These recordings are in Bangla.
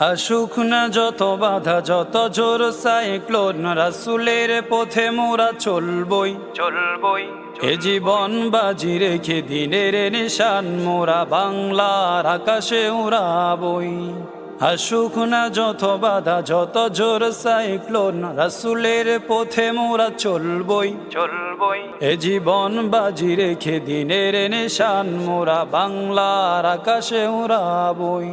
আসুক না যত বাধা যত জোর সাইক্লোন রাসুলের পথে মোরা চলবই। চলবই এ জীবন বাজি রেখে দিনের নিশান মোরা বাংলার আকাশে উড়াবই। আসুক না যত বাধা যত জোর সাইক্লোন রাসুলের পথে মোরা চলবই। চলবই। এ জীবন বাজি রেখে দিনের নিশান মোরা বাংলার আকাশে উড়াবই।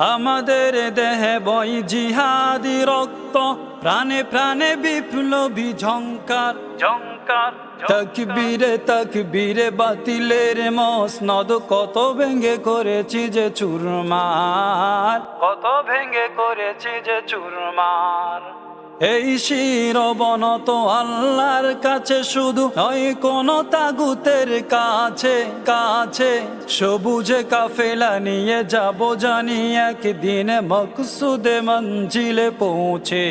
আমাদের দেহে বই জিহাদি রক্ত প্রাণে প্রাণে বিপ্লবী ঝঙ্কার ঝঙ্কার তকবীরে তকবীরে বাতিলের মসনদ কত ভেঙ্গে করেছি যে চুরমার। কত ভেঙ্গে করেছি যে চুরমার। এই শিরবন তো আল্লাহর কাছে শুধু নয়, কোন তাগুতের কাছে কাছে। সবুজে কাফেলা নিয়ে যাব জানি একদিন মকসুদে মঞ্জিলে পৌঁছে।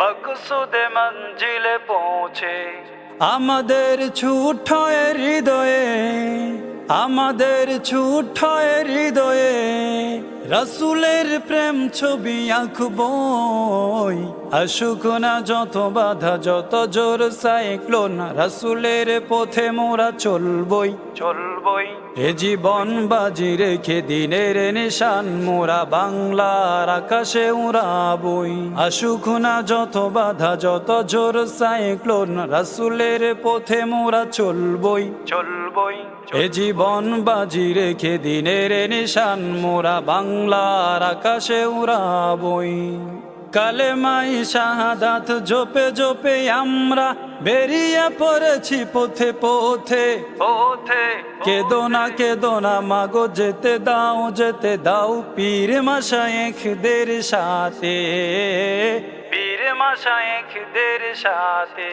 মকসুদে মঞ্জিলে পৌঁছে। আমাদের ছুট হৃদয়ে, আমাদের ছুট হৃদয়ে। রসুলের প্রেম ছবি আঁকবই আসুক না যত বাধা যত জোর সাইক্লোন রসুলের পথে মোরা চলবই। চলবই। এ জীবন বাজি রেখে দিনের নিশান মোরা বাংলার আকাশে উড়াবই। আসুক না যত বাধা যত জোর সাইক্লোন রসুলের পথে মোরা চলবই। চলবই এ জীবন বাজি রেখে দিনের নিশান মোরা বাংলার আকাশে উড়াবই। কালেমাই শাহাদাত জোপে জোপে আমরা বেরিয়ে পড়েছি পথে পথে। পথে কেদো না কেদো না মাগো যেতে দাও যেতে দাও পীর মাসায়েখদের সাথে। সাথে।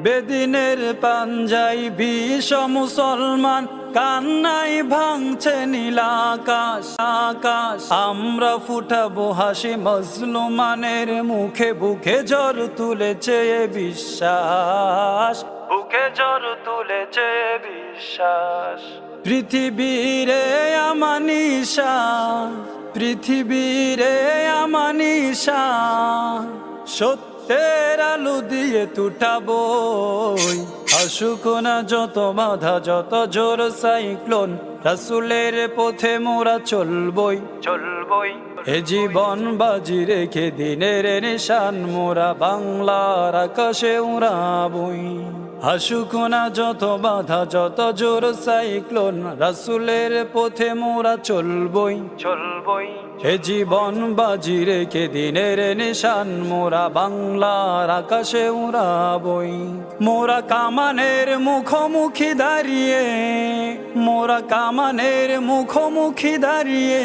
বেদিনের পাঞ্জাই বিষ মুসলমান কান্নাই ভাঙছে নীলাকাশ আকাশ আমরা ফুটাবো হাসি মজলুমানের মুখে বুকে জ্বর তুলেছে বিশ্বাস। বুকে জ্বর তুলেছে বিশ্বাস। পৃথিবীরে আমানিশা পৃথিবীরে আমানিশা। সত্যের আলু দিয়ে তুটাবো। আসুক না যত বাধা যত জোর সাইক্লোন রাসুলের পথে মোরা চলবই। চলবই। এ জীবন বাজি রেখে দিনের নিশান মোরা বাংলার আকাশে উড়াবই। আসুক না যত বাধা যত জোর সাইক্লোন রাসুলের পথে মোরা চলবই। চলবই। এ জীবন বাজি রেখে দিনের নিশান মোরা বাংলার আকাশে উড়াবই। মোরা কামানের মুখোমুখি দাঁড়িয়ে মোরা কামানের মুখোমুখি দাঁড়িয়ে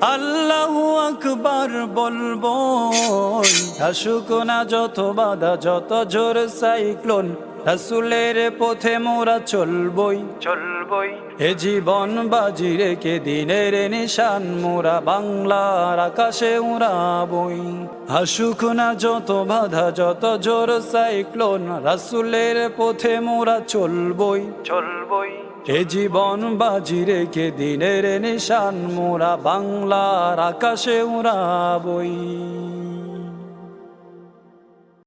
আল্লাহ আকবার বলব। আসুক না যত বাধা যত জোর সাইক্লোন। রাসুলের পথে মোরা চলবই। চলবই। এ জীবন বাজি রেখে দিনের নিশান মোরা বাংলার আকাশে উড়াবই। আসুক না যত বাধা যত জোর সাইক্লোন। রাসুলের পথে মোরা চলবই। চলবই। এ জীবন বাজি রেখে দিনের নিশান মোরা বাংলার আকাশে উড়াবই।